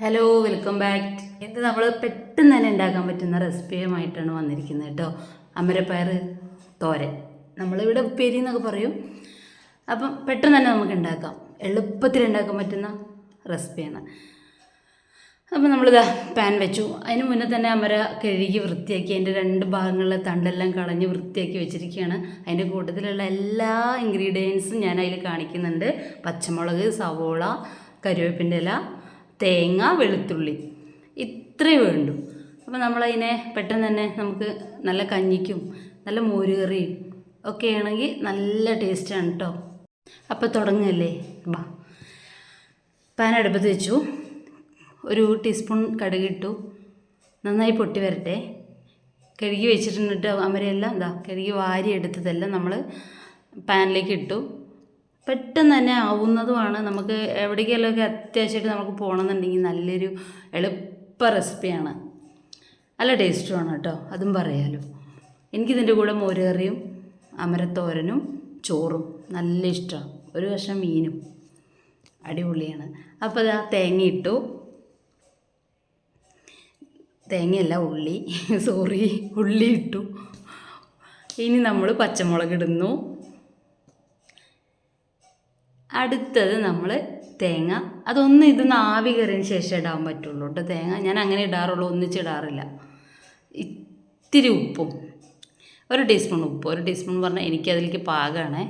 Hello welcome back ഇത് നമ്മൾ പെട്ടെന്ന് തന്നെ ഉണ്ടാക്കാൻ പറ്റുന്ന റെസിപ്പിയുമായിട്ടാണ് വന്നിരിക്കുന്നത് കേട്ടോ. അമരപ്പയർ തോരൻ. നമ്മളിവിടെ ഉപ്പേരി എന്നൊക്കെ പറയും. അപ്പം പെട്ടെന്ന് തന്നെ നമുക്ക് ഉണ്ടാക്കാം. എളുപ്പത്തിൽ ഉണ്ടാക്കാൻ പറ്റുന്ന റെസിപ്പിയാണ്. അപ്പം നമ്മളിതാ പാൻ വെച്ചു. അതിന് മുന്നേ തന്നെ അമര കഴുകി വൃത്തിയാക്കി അതിന്റെ രണ്ട് ഭാഗങ്ങളിലെ തണ്ടെല്ലാം കളഞ്ഞ് വൃത്തിയാക്കി വെച്ചിരിക്കുകയാണ്. അതിന്റെ കൂട്ടത്തിലുള്ള എല്ലാ ഇൻഗ്രീഡിയൻസും ഞാൻ അതിൽ കാണിക്കുന്നുണ്ട്. പച്ചമുളക് സവോള കരുവേപ്പിന്റെ ഇല തേങ്ങ വെളുത്തുള്ളി. ഇത്രയേ വേണ്ടു. അപ്പോൾ നമ്മളതിനെ പെട്ടെന്ന് തന്നെ നമുക്ക് നല്ല കഞ്ഞിക്കും നല്ല മോരുകറിയും ഒക്കെ ആണെങ്കിൽ നല്ല ടേസ്റ്റാണ് കേട്ടോ അപ്പോൾ തുടങ്ങുകയല്ലേ ബാ പാൻ അടുപ്പത്ത് വെച്ചു. ഒരു ടീസ്പൂൺ കടുകിട്ടു നന്നായി പൊട്ടി വരട്ടെ. കഴുകി വെച്ചിട്ടുണ്ട് അമരയെല്ലാം. എന്താ കഴുകി വാരി എടുത്തതെല്ലാം നമ്മൾ പാനിലേക്ക് ഇട്ടു. പെട്ടെന്ന് തന്നെ ആവുന്നതുമാണ്. നമുക്ക് എവിടേക്കെങ്കിലുമൊക്കെ അത്യാവശ്യമായിട്ട് നമുക്ക് പോകണമെന്നുണ്ടെങ്കിൽ നല്ലൊരു എളുപ്പ റെസിപ്പിയാണ്. നല്ല ടേസ്റ്റുമാണ് കേട്ടോ. അതും പറയാലോ. എനിക്കിതിന്റെ കൂടെ മോരുകറിയും അമരത്തോരനും ചോറും നല്ല ഇഷ്ടമാണ്. ഒരു വർഷം മീനും. അടിപൊളിയാണ്. അപ്പോൾ ആ തേങ്ങ ഇട്ടു. തേങ്ങയല്ല ഉള്ളി. സോറി ഉള്ളി ഇട്ടു. ഇനി നമ്മൾ പച്ചമുളക് ഇടുന്നു. അടുത്തത് നമ്മൾ തേങ്ങ. അതൊന്ന് ഇതൊന്ന് ആവി കയറിയതിന് ശേഷം ഇടാൻ പറ്റുള്ളൂ കേട്ടോ. തേങ്ങ ഞാൻ അങ്ങനെ ഇടാറുള്ളൂ ഒന്നിച്ചിടാറില്ല ഇത്തിരി ഉപ്പും. ഒരു ടീസ്പൂൺ ഉപ്പ്. ഒരു ടീസ്പൂൺ പറഞ്ഞാൽ എനിക്കതിലേക്ക് പാകമാണേ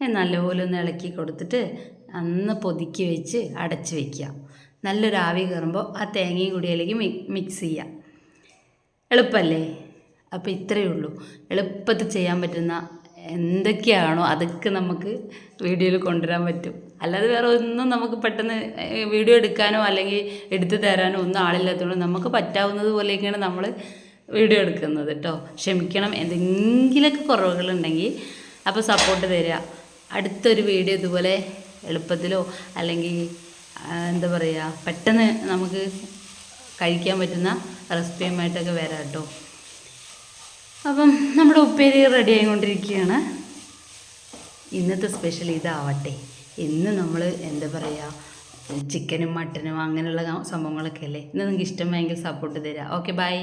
നല്ലപോലെ ഒന്ന് ഇളക്കി കൊടുത്തിട്ട് അന്ന് പൊതുക്കി വെച്ച് അടച്ച് വയ്ക്കുക നല്ലൊരു ആവി കയറുമ്പോൾ ആ തേങ്ങയും കൂടി അതിലേക്ക് മിക്സ് ചെയ്യുക എളുപ്പമല്ലേ? അപ്പോൾ ഇത്രയേ ഉള്ളൂ. എളുപ്പത്തിൽ ചെയ്യാൻ പറ്റുന്ന എന്തൊക്കെയാണോ അതൊക്കെ നമുക്ക് വീഡിയോയിൽ കൊണ്ടുവരാൻ പറ്റും. അല്ലാതെ വേറെ ഒന്നും നമുക്ക് പെട്ടെന്ന് വീഡിയോ എടുക്കാനോ അല്ലെങ്കിൽ എടുത്തു തരാനോ ഒന്നും ആളില്ലാത്തതുകൊണ്ട് നമുക്ക് പറ്റാവുന്നത് പോലെയൊക്കെയാണ് നമ്മൾ വീഡിയോ എടുക്കുന്നത് കേട്ടോ. ക്ഷമിക്കണം. എന്തെങ്കിലുമൊക്കെ കുറവുകളുണ്ടെങ്കിൽ അപ്പോൾ സപ്പോർട്ട് തരിക അടുത്തൊരു വീഡിയോ ഇതുപോലെ എളുപ്പത്തിലോ അല്ലെങ്കിൽ എന്താ പറയുക പെട്ടെന്ന് നമുക്ക് കഴിക്കാൻ പറ്റുന്ന റെസിപ്പിയുമായിട്ടൊക്കെ വരാം കേട്ടോ. അപ്പം നമ്മുടെ ഉപ്പേരി റെഡി ആയിക്കൊണ്ടിരിക്കുകയാണ്. ഇന്നത്തെ സ്പെഷ്യൽ ഇതാവട്ടെ. ഇന്ന് നമ്മൾ എന്താ പറയുക ചിക്കനും മട്ടനും അങ്ങനെയുള്ള സംഭവങ്ങളൊക്കെ അല്ലേ? ഇന്ന് നിങ്ങൾക്ക് ഇഷ്ടമായെങ്കിൽ സപ്പോർട്ട് തരാം. Okay bye